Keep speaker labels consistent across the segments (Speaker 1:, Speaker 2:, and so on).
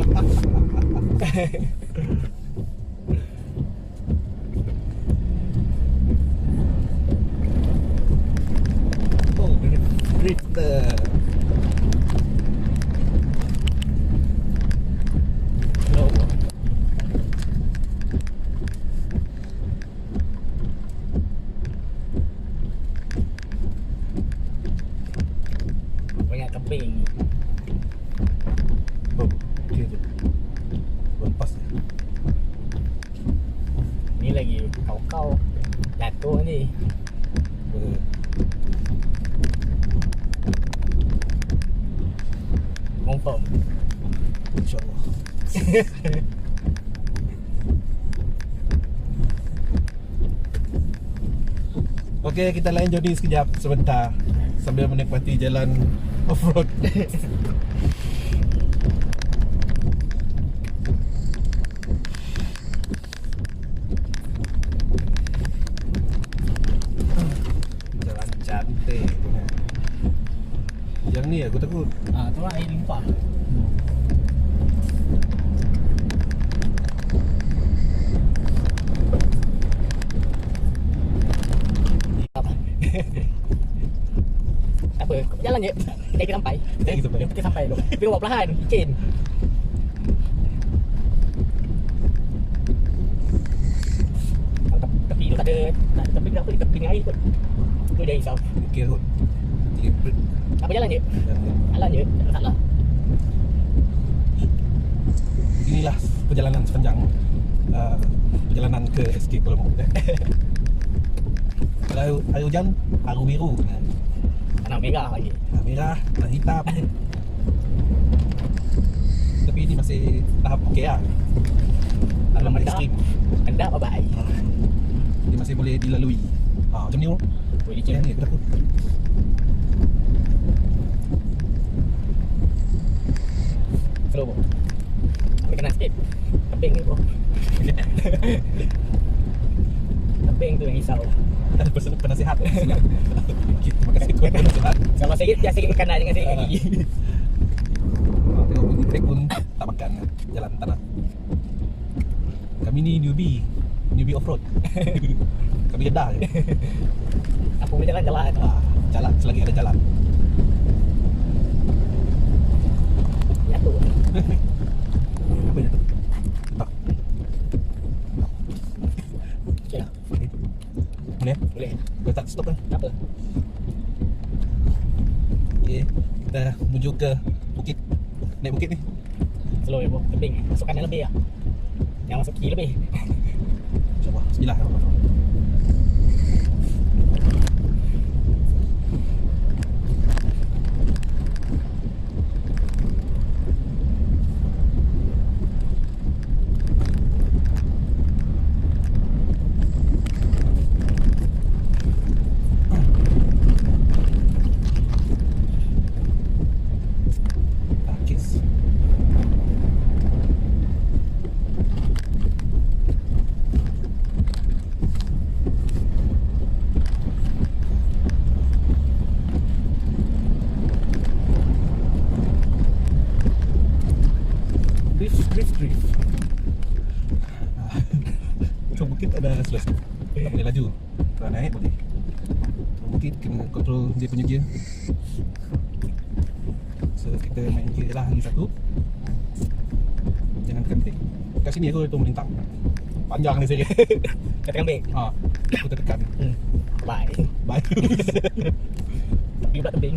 Speaker 1: Oh, drifter.
Speaker 2: Slow. Banyak kambing.
Speaker 1: Oh, okay tu. Lepas dia.
Speaker 2: Ni lagi kau-kau. Jatuh ni.
Speaker 1: Eh,
Speaker 2: Confirm.
Speaker 1: InsyaAllah. Okey, kita lain journey sekejap sebentar sambil menikmati jalan off-road. jalan cantik. Yang ni aku takut.
Speaker 2: Ah, tu lah air limpah. Apa? Apa? Jalan je. Kita sampai.
Speaker 1: Kita sampai.
Speaker 2: Dulu. Tapi bawa perlahan. Licin. Tep- Tepi tu tak ada tak ada tepi dia tepi air pun. Tu dia risau.
Speaker 1: Okey kot.
Speaker 2: Apa jalan je? Jalan je. Tak ada masalah.
Speaker 1: Inilah perjalanan sepanjang uh, perjalanan ke Escape Kuala Mulut. Eh. Kalau air, air hujan, aru biru.
Speaker 2: Tanah merah lagi.
Speaker 1: Merah, warna hitam. Tapi ini masih tahap okey lah. Dalam
Speaker 2: Mendak.
Speaker 1: escape.
Speaker 2: Anda bye-bye.
Speaker 1: Dia masih boleh dilalui. Ha, macam ni oh.
Speaker 2: Boleh licin.
Speaker 1: ni aku takut.
Speaker 2: Slow bro. Ambil kanan sikit. Tebing ni bro. Tebing tu yang risau.
Speaker 1: Ada pesan penasihat. Okey, terima kasih tuan penasihat.
Speaker 2: Kalau sikit, biar sikit kanan jangan sikit ke kiri.
Speaker 1: Ha, tengok bunyi brake pun tak makan jalan tanah. Kami ni newbie. Newbie off-road. Kami jedah je.
Speaker 2: Apa pun jalan jalan.
Speaker 1: Ha, jalan selagi ada jalan.
Speaker 2: Jatuh.
Speaker 1: Apa dia tu? Tak.
Speaker 2: Okey lah.
Speaker 1: Okay. Boleh?
Speaker 2: Boleh.
Speaker 1: Boleh tak stop kan?
Speaker 2: Tak apa.
Speaker 1: Kita menuju ke bukit. Naik bukit ni.
Speaker 2: Slow ya bro. Tebing. Masuk kanan lebih lah. Yang masuk kiri lebih.
Speaker 1: InsyaAllah. Bismillah. Ah, kiss. Drift, drift, Tu bukit ada speed. Tak boleh laju. Kalau naik boleh. Bukit kena control dia punya gear. So kita main gear lah lagi satu. Jangan tekan brake. Kat sini aku tu melintang. Panjang ni saya.
Speaker 2: Kata kambing.
Speaker 1: ha, aku tertekan.
Speaker 2: Hmm. Bye.
Speaker 1: Bye.
Speaker 2: Tapi pula tebing.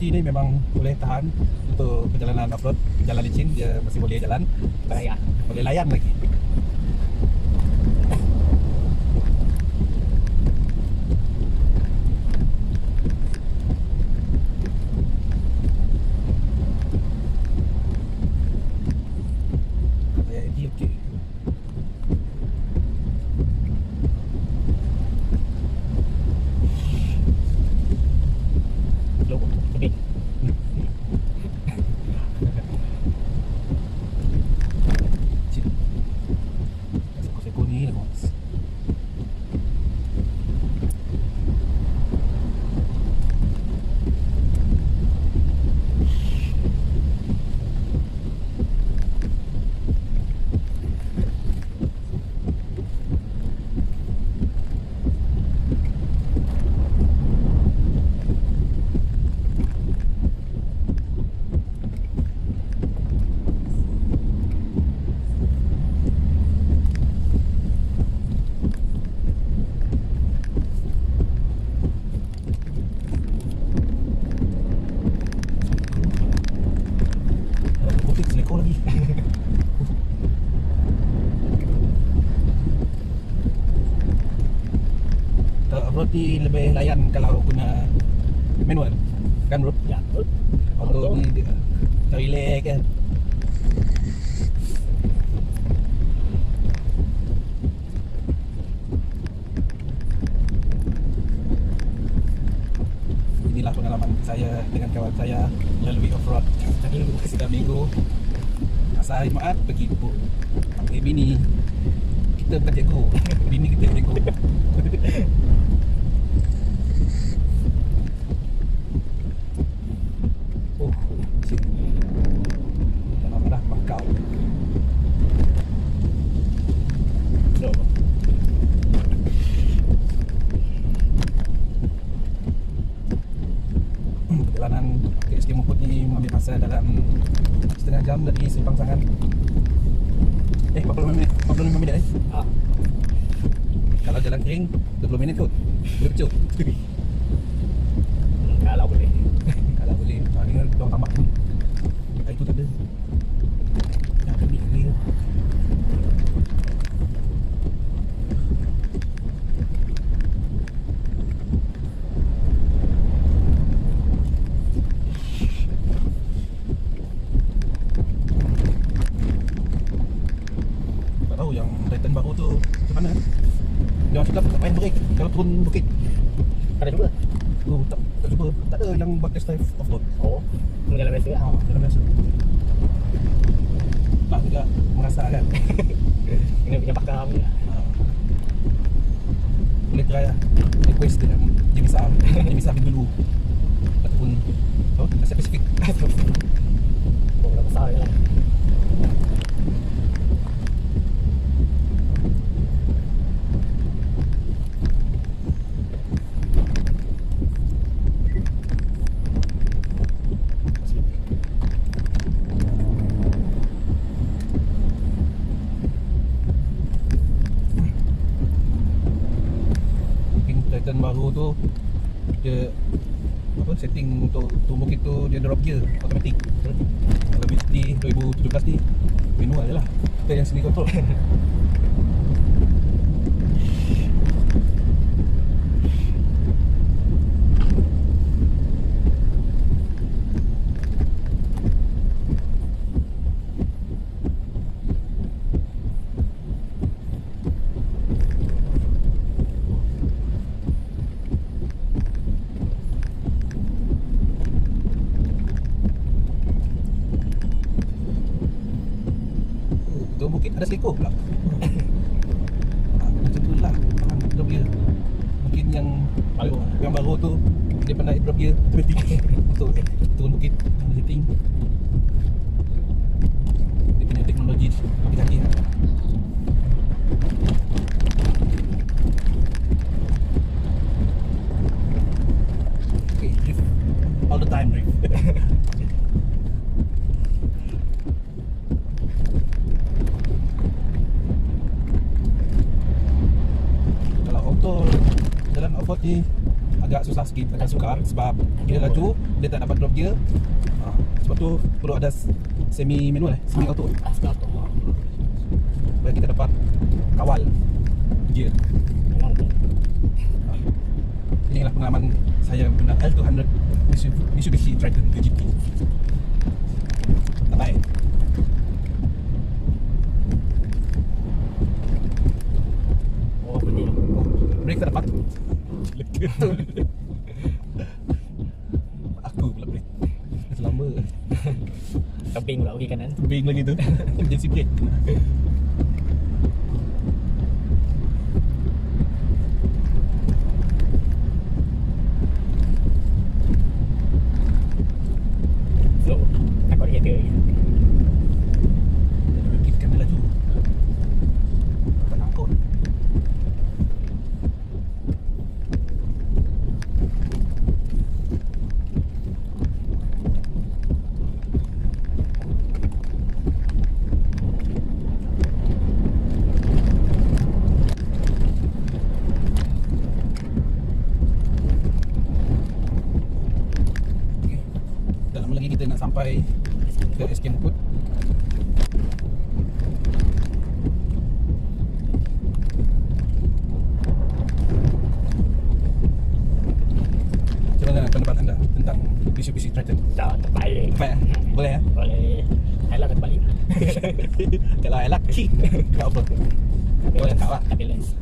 Speaker 1: VGT ni memang boleh tahan Untuk perjalanan off-road Jalan licin dia masih boleh jalan
Speaker 2: Layan.
Speaker 1: Boleh layan lagi Kayak ini okey
Speaker 2: Low. Lebih.
Speaker 1: Cik Seko-seko ni lah bos Kopi seleko lagi Ni lebih layan kalau guna manual. Kan bro?
Speaker 2: Ya, betul.
Speaker 1: Auto
Speaker 2: Auto.
Speaker 1: ni dia relax kan. Inilah pengalaman saya dengan kawan saya melalui off-road. Setiap minggu Asal hari Jumaat pergi pupuk Panggil bini. Kita bukan cikgu Bini kita cikgu Oh, cik Dalam dah makau
Speaker 2: Low.
Speaker 1: Perjalanan ke SK Muput ni mengambil masa dalam jam dari Simpang Sangan Eh, 45 minit 45 minit eh?
Speaker 2: Ah.
Speaker 1: Kalau jalan kering 20 minit kot. Boleh kecut
Speaker 2: Kalau boleh.
Speaker 1: Kalau boleh ha, Dengan tuang tamak pun Air tu tak ada Yang ada ni clear Tak tahu yang Titan baru tu Macam mana Dia cakap tak payah break Kalau turun bukit
Speaker 2: Ada juga.
Speaker 1: Oh, tak, tak cuba Tak ada yang buat test drive off-road
Speaker 2: Oh. Menjalan biasa.
Speaker 1: Ha, jalan biasa Tak juga merasa kan
Speaker 2: Kena punya pakar punya.
Speaker 1: ha. Boleh try lah Request dengan Jimmy Sam Jimmy Sam dulu Ataupun Oh, Asia Pacific
Speaker 2: Oh, dah besar je lah.
Speaker 1: Mungkin Titan baru tu Dia apa setting untuk turbo kit tu dia drop gear automatic. Kalau di 2017 ni manual je lah. Kita yang sendiri control Seekor pula. Ah, Macam tu lah drop gear. Mungkin yang
Speaker 2: Baru.
Speaker 1: Yang baru tu dia drop gear tiba-tiba untuk turun bukit setting. Dia punya teknologi makin canggih. Okay, drift. All the time drift. Kalau auto jalan off road ni agak susah sikit, agak sukar sebab bila laju dia tak dapat drop gear. Ha, sebab tu perlu ada semi manual eh, semi auto
Speaker 2: tu.
Speaker 1: supaya kita dapat kawal gear. Ha. Inilah pengalaman saya guna L200 Mitsubishi, Triton 2GT. Tak baik.
Speaker 2: Oh, betul.
Speaker 1: Oh, break tak dapat. Betul. Aku pula break. Dah lama.
Speaker 2: Keping pula pergi kanan.
Speaker 1: Tebing lagi tu Emergency brake
Speaker 2: Slow. Takut dia kereta lagi.
Speaker 1: Kita kena laju Tak angkut Okay. Tak lama lagi kita nak sampai ke SK Mukut Macam mana pendapat anda tentang Mitsubishi Triton?
Speaker 2: Tak, terbaik.
Speaker 1: Baik eh? Boleh eh?
Speaker 2: Boleh. Ayolah kita balik.
Speaker 1: Kalau I laki Tak apa Boleh tak lah
Speaker 2: Tapi less.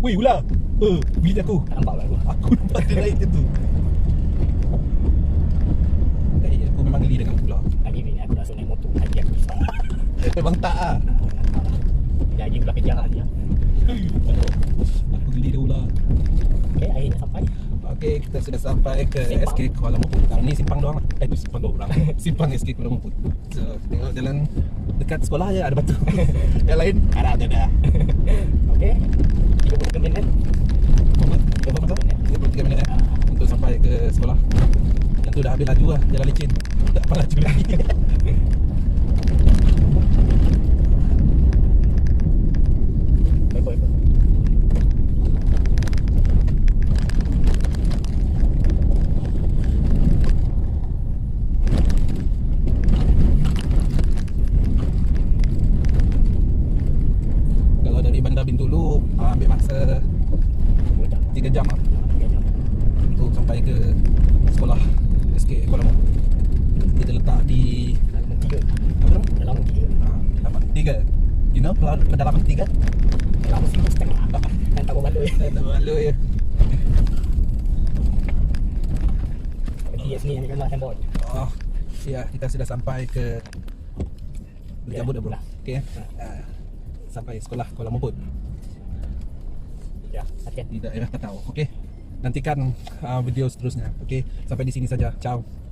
Speaker 1: Weh ular Eh, bila aku
Speaker 2: Tak nampak pula aku.
Speaker 1: Aku nampak dia naik macam tu Eh, aku memang geli dengan ular
Speaker 2: Lagi ni aku rasa naik motor. Lagi aku risau.
Speaker 1: Memang tak lah
Speaker 2: Lagi pula kejar dia.
Speaker 1: Aku geli dia ular
Speaker 2: Okay, akhirnya sampai.
Speaker 1: Okey, kita sudah sampai ke
Speaker 2: Simpang.
Speaker 1: SK Kuala Lumpur. Nah, ni simpang doang. Eh, tu simpang dua orang. simpang SK Kuala Lumpur. So, tengok jalan dekat sekolah je ada batu. Yang lain ada ada dah.
Speaker 2: Okay. 33 minit.
Speaker 1: Berapa? Berapa masa? 33 minit eh? Untuk sampai ke sekolah. Yang tu dah habis laju lah, jalan licin. Tak apa laju lagi. Ah,
Speaker 2: Dua jam.
Speaker 1: 3 jam lah
Speaker 2: Tiga
Speaker 1: untuk sampai ke sekolah SK Kuala Lumpur. Kita letak di
Speaker 2: Dalam tiga.
Speaker 1: apa nama?
Speaker 2: Dalam tiga.
Speaker 1: Ah, Dapat tiga. You know, pelan- kedalaman tiga.
Speaker 2: Dalam satu setengah. Dan tak berbaloi.
Speaker 1: Tak malu ya.
Speaker 2: Dia sini ambil gambar signboard.
Speaker 1: Oh, ya kita sudah sampai ke
Speaker 2: Ya,
Speaker 1: Berjabut dah bro.
Speaker 2: dah.
Speaker 1: Okey. Uh, sampai sekolah Kuala Lumpur
Speaker 2: Ya, hati
Speaker 1: di daerah Tatau. Okey. Nantikan uh, video seterusnya. Okey. Sampai di sini saja. Ciao.